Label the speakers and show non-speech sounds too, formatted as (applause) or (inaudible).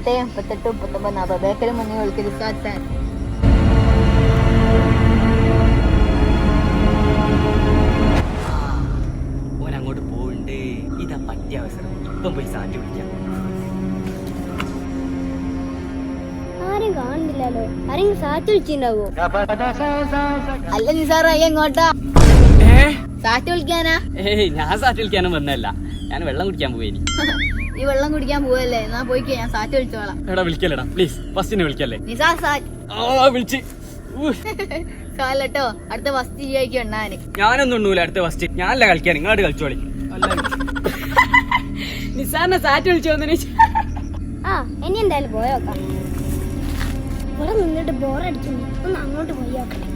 Speaker 1: മുപ്പത്തെട്ട് മുപ്പത്തൊമ്പത് നാൽപ്പത് ബേക്കറി മുന്നേ സാത്താൻ
Speaker 2: ഓൻ അങ്ങോട്ട് പോണ്ട് ഇതാ പറ്റിയ അവസരം. ഇപ്പം പോയി സാറ്റ് വിളിക്കാം
Speaker 3: ആരും കാണുന്നില്ലല്ലോ. ആരെങ്കിലും സാറ്റ് വിളിച്ചിട്ടുണ്ടാവോ?
Speaker 1: അല്ല നിസാറായി എങ്ങോട്ടാ സാറ്റ് വിളിക്കാനാ?
Speaker 2: ഏയ് ഞാൻ സാറ്റ് വിളിക്കാനും വന്നതല്ല. ഞാൻ വെള്ളം കുടിക്കാൻ പോവേ ഇനി
Speaker 1: ഈ (laughs) വെള്ളം കുടിക്കാൻ പോവല്ലേ? എന്നാ പോയിക്കോ ഞാൻ സാറ്റ് വിളിച്ചോളാം.
Speaker 2: എടാ വിളിക്കല്ലേടാ പ്ലീസ് ഫസ്റ്റിനെ വിളിക്കല്ലേ?
Speaker 1: നിസാർ സാറ്റ്.
Speaker 2: ആ വിളിച്ച്. (laughs)
Speaker 1: കാലട്ടോ അടുത്ത വസ്തി ജയിക്കും എണ്ണാന്
Speaker 2: ഞാനൊന്നും ഉണ്ണൂല അടുത്ത ഫസ്റ്റ് ഞാനല്ല കളിക്കാൻ നിങ്ങളായിട്ട് കളിച്ചോളി. (laughs) നിസാറിനെ സാറ്റ് വിളിച്ചു വന്നു
Speaker 3: ആ ഇനി എന്തായാലും പോയോക്കാം. ഇവിടെ നിന്നിട്ട് ബോറടിക്കുന്നു ഒന്ന് അങ്ങോട്ട് പോയോക്കാം